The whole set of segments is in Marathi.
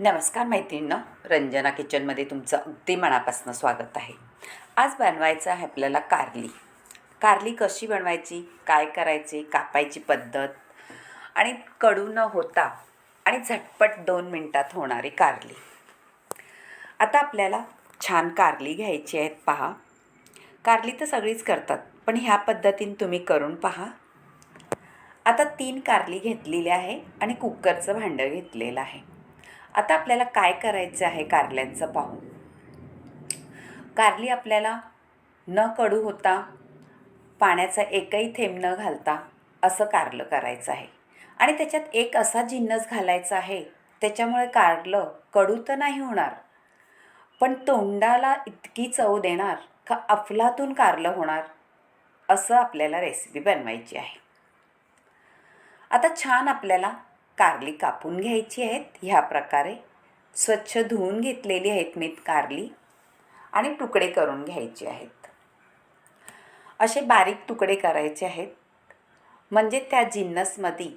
नमस्कार मैत्रिणींनो. रंजना किचनमध्ये तुमचं अगदी मनापासून स्वागत आहे. आज बनवायचं आहे आपल्याला कारली. कारली कशी बनवायची काय करायची कापायची पद्धत आणि कडू न होता आणि झटपट दोन मिनटात होणारी कारली. आता आपल्याला छान कारली घ्यायची आहेत पहा. कारली तर सगळीच करतात पण ह्या पद्धतीने तुम्ही करून पहा. आता तीन कारली घेतलेली आहे आणि कुकरचं भांडं घेतलेलं आहे. आता आपल्याला काय करायचं आहे कारल्यांचं पाहू कारली आपल्याला न कडू होता पाण्याचा एकही थेंब न घालता असं कारलं करायचं आहे. आणि त्याच्यात एक असा जिन्नस घालायचा आहे त्याच्यामुळे कारलं कडू तर नाही होणार पण तोंडाला इतकी चव देणार का अफलातून कारलं होणार असं आपल्याला रेसिपी बनवायची आहे. आता छान आपल्याला कारली कापून घ्यायची आहेत ह्या प्रकारे. स्वच्छ धुवून घेतलेली आहेत मी कारली आणि तुकडे करून घ्यायचे आहेत. असे बारीक तुकडे करायचे आहेत. म्हणजे त्या जिन्नसमध्ये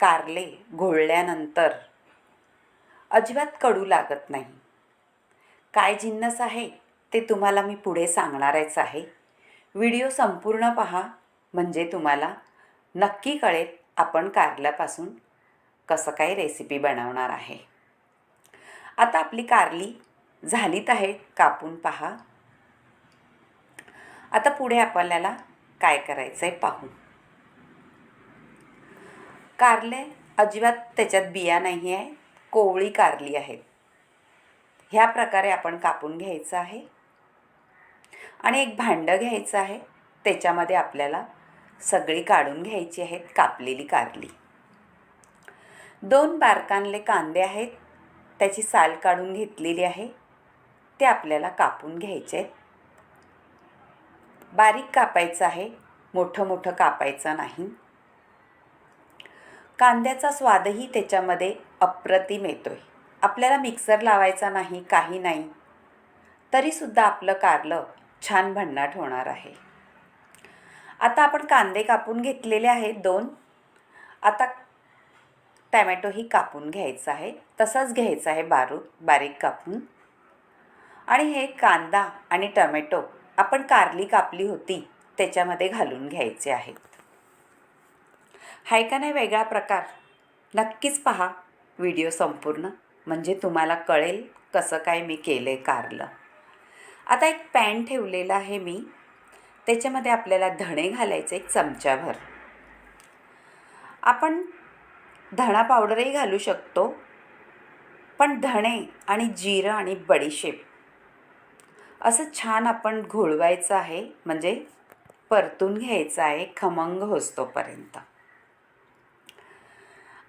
कारले घोळल्यानंतर अजिबात कडू लागत नाही. काय जिन्नस आहे ते तुम्हाला मी पुढे सांगणारच आहे. व्हिडिओ संपूर्ण पहा म्हणजे तुम्हाला नक्की कळेल आपण कारल्यापासून कसं काय रेसिपी बनवणार आहे? आता आपली कारली झालीत आहे कापून पहा. आता पुढे आपल्याला काय करायचं आहे पाहू. कारले अजिबात त्याच्यात बिया नाही आहे कोवळी कारली आहेत. ह्या प्रकारे आपण कापून घ्यायचं आहे. आणि एक भांडं घ्यायचं आहे त्याच्यामध्ये आपल्याला सगळी काढून घ्यायची आहेत कापलेली कारली. दोन बारकानले कांदे आहेत. त्याची साल काढून घेतलेली आहे. ते आपल्याला कापून घ्यायचे आहेत. बारीक कापायचं आहे. मोठं मोठं कापायचं नाही. कांद्याचा स्वादही त्याच्यामध्ये अप्रतिम येतो आहे आपल्याला मिक्सर लावायचा नाही काही नाही. तरीसुद्धा आपलं कारलं छान भन्नाट होणार आहे. आता आपण कांदे कापून घेतलेले आहेत दोन. आता टॅमॅटोही कापून घ्यायचा आहे. तसंच घ्यायचं आहे बारू बारीक कापून. आणि हे कांदा आणि टमॅटो आपण कारली कापली होती त्याच्यामध्ये घालून घ्यायचे आहेत. हाय का नाही वेगळा प्रकार? नक्कीच पहा. व्हिडिओ संपूर्ण. म्हणजे तुम्हाला कळेल कसं काय मी केलं आहे कारलं. आता एक पॅन ठेवलेला आहे मी. त्याच्यामध्ये आपल्याला धणे घालायचे एक चमच्याभर आपण धणा पावडरही घालू शकतो. पण धणे आणि जिरं आणि बडीशेप असं छान आपण घोळवायचं आहे. म्हणजे परतून घ्यायचं आहे. खमंग होतोपर्यंत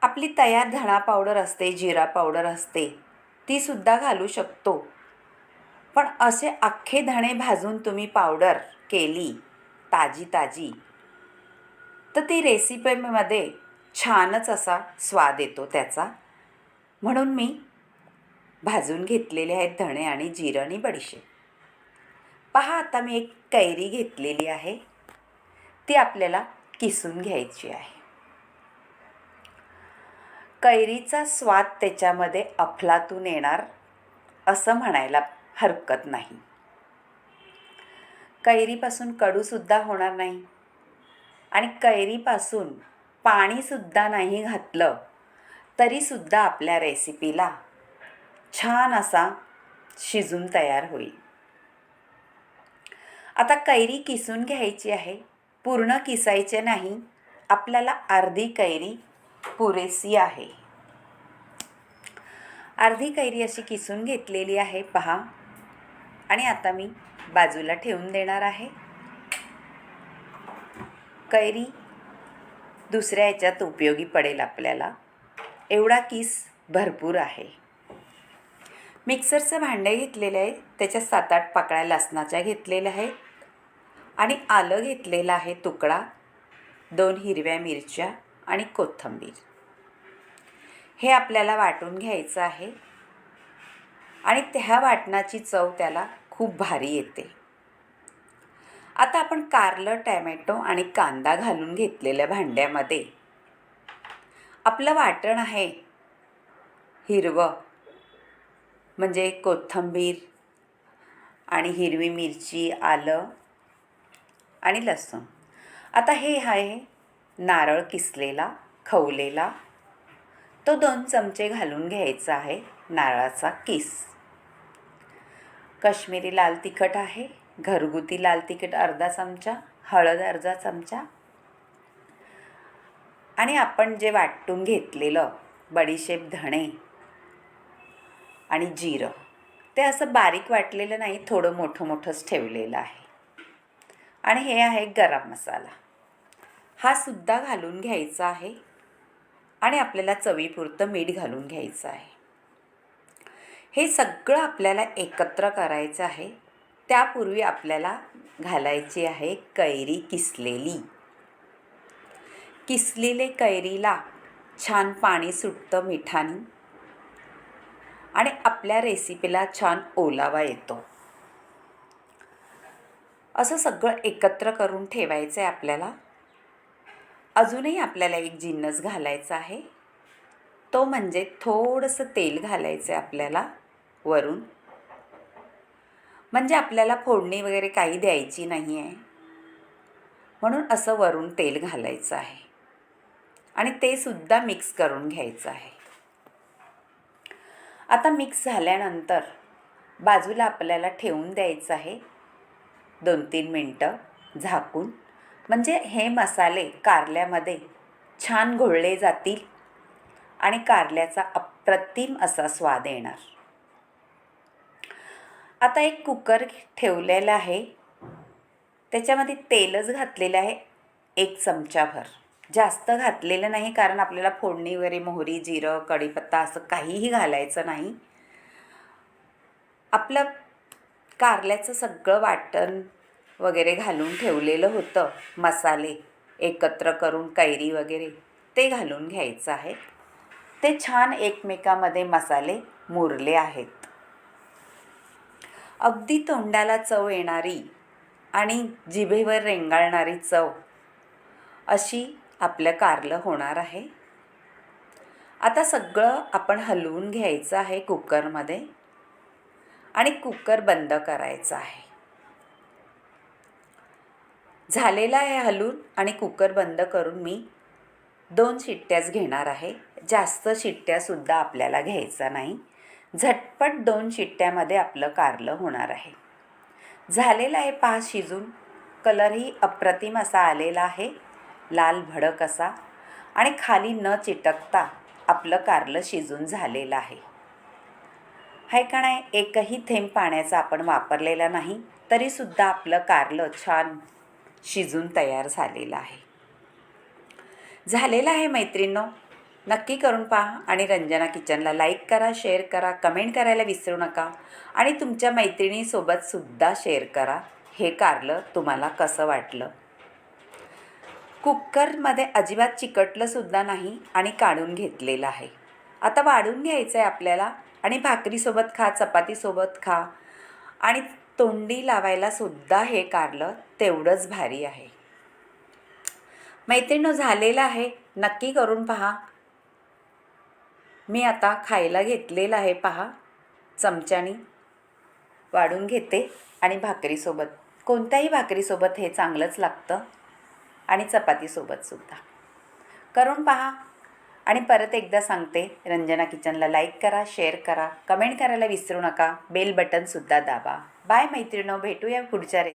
आपली तयार धणा पावडर असते जिरा पावडर असते तीसुद्धा घालू शकतो. पण असे अख्खे धणे भाजून तुम्ही पावडर केली ताजी ताजी तर ती रेसिपीमध्ये छानच असा स्वाद येतो त्याचा. म्हणून मी भाजून घेतलेले आहेत धणे आणि जिरं आणि बडीशेप. पहा आता मी एक कैरी घेतलेली आहे. ती आपल्याला किसून घ्यायची आहे. कैरीचा स्वाद त्याच्यामध्ये अफलातून येणार असं म्हणायला हरकत नाही. कैरीपासून कडूसुद्धा होणार नाही. आणि कैरीपासून पाणीसुद्धा नाही घातलं तरीसुद्धा आपल्या रेसिपीला छान असा शिजून तयार होईल. आता कैरी किसून घ्यायची आहे पूर्ण किसायचे नाही आपल्याला अर्धी कैरी पुरेसी आहे. अर्धी कैरी अशी किसून घेतलेली आहे पहा. आणि आता मी बाजूला ठेवून देणार आहे. कैरी दुसऱ्या ह्याच्यात उपयोगी पडेल आपल्याला. एवढा किस भरपूर आहे. मिक्सरचं भांडे घेतलेलं आहे. त्याच्यात सात आठ पाकळ्या लसणाच्या घेतलेल्या आहेत. आणि आलं घेतलेलं आहे तुकडा दोन हिरव्या मिरच्या आणि कोथिंबीर. हे आपल्याला वाटून घ्यायचं आहे. आणि त्या वाटणाची चव त्याला खूप भारी येते. आता आपण कारलं टॅमॅटो आणि कांदा घालून घेतलेल्या भांड्यामध्ये. आपलं वाटण आहे. हिरवं म्हणजे कोथिंबीर आणि हिरवी मिरची आलं आणि लसूण. आता हे आहे नारळ किसलेला खवलेला. तो दोन चमचे घालून घ्यायचा आहे नारळाचा किस. कश्मीरी लाल तिखट आहे. घरगुती लाल तिखट अर्धा चमचा हळद अर्धा चमचा. आणि आपण जे वाटून घेतलेलं बडीशेप धणे आणि जिरं ते असं बारीक वाटलेलं नाही थोडं मोठं मोठंच ठेवलेलं आहे. आणि हे आहे गरम मसाला. हा सुद्धा घालून घ्यायचा आहे. आणि आपल्याला चवीपुरतं मीठ घालून घ्यायचं आहे. हे सगळं आपल्याला एकत्र करायचं आहे. त्यापूर्वी आपल्याला घालायची आहे कैरी किसलेली. किसलेले कैरीला छान पाणी सुटतं मिठाने. आणि आपल्या रेसिपीला छान ओलावा येतो. असं सगळं एकत्र करून ठेवायचं आहे आपल्याला. अजूनही आपल्याला एक जिन्नस घालायचा आहे. तो म्हणजे थोडंसं तेल घालायचं आहे आपल्याला वरून. म्हणजे आपल्याला फोडणी वगैरे काही द्यायची नाही आहे म्हणून असं वरून तेल घालायचं आहे. आणि ते सुद्धा मिक्स करून घ्यायचं आहे. आता मिक्स झाल्यानंतर बाजूला आपल्याला ठेवून द्यायचं आहे. दोन तीन मिनटं झाकून. म्हणजे हे मसाले कारल्यामध्ये छान घोळले जातील आणि कारल्याचा अप्रतिम असा स्वाद येणार. आता एक कुकर ठेवलेला आहे. त्याच्यामध्ये तेलच घातलेलं आहे. एक चमचाभर. जास्त घातलेलं नाही कारण आपल्याला फोडणी वगैरे मोहरी जिरं कढीपत्ता असं काहीही घालायचं नाही. आपलं कारल्याचं सगळं वाटण वगैरे घालून ठेवलेलं होतं. मसाले एकत्र करून कैरी वगैरे ते घालून घ्यायचं आहे. ते छान एकमेकामध्ये मसाले मुरले आहेत. अगदी तोंडाला चव येणारी आणि जिभेवर रेंगाळणारी चव अशी आपलं कारलं होणार आहे. आता सगळं आपण हलवून घ्यायचं आहे कुकरमध्ये आणि कुकर बंद करायचा आहे. झालेला आहे हलून आणि कुकर बंद करून मी दोन शिट्ट्याच घेणार आहे. जास्त शिट्ट्यासुद्धा आपल्याला घ्यायचा नाही. झटपट दोन शिट्ट्यामध्ये आपलं कारलं होणार आहे. झालेलं आहे पहा शिजून. कलरही अप्रतिम असा आलेला आहे. लाल भडक असा. आणि खाली न चिटकता आपलं कारलं शिजून झालेलं आहे. हाय का नाही एकही थेंब पाण्याचा आपण वापरलेला नाही तरीसुद्धा आपलं कारलं छान शिजून तयार झालेलं आहे. झालेलं आहे मैत्रिणींनो नक्की करून पहा आणि रंजना किचनला लाईक करा शेअर करा कमेंट करायला विसरू नका. आणि तुमच्या मैत्रिणीसोबतसुद्धा शेअर करा. हे कारलं तुम्हाला कसं वाटलं? कुकरमध्ये अजिबात चिकटलंसुद्धा नाही आणि काढून घेतलेलं आहे. आता वाढून घ्यायचं आहे आपल्याला आणि भाकरीसोबत खा चपातीसोबत खा. आणि तोंडी लावायलासुद्धा हे कारलं तेवढंच भारी आहे. मैत्रिणी झालेलं आहे. नक्की करून पहा. मी आता खायला घेतलेलं आहे पहा. चमच्यानी वाढून घेते आणि भाकरीसोबत. कोणत्याही भाकरीसोबत हे चांगलंच लागतं. आणि चपातीसोबतसुद्धा करून पहा. आणि परत एकदा सांगते रंजना किचनला लाईक करा शेअर करा कमेंट करायला विसरू नका. बेल बटनसुद्धा दाबा. बाय मैत्रिणो भेटूया पुढच्या रे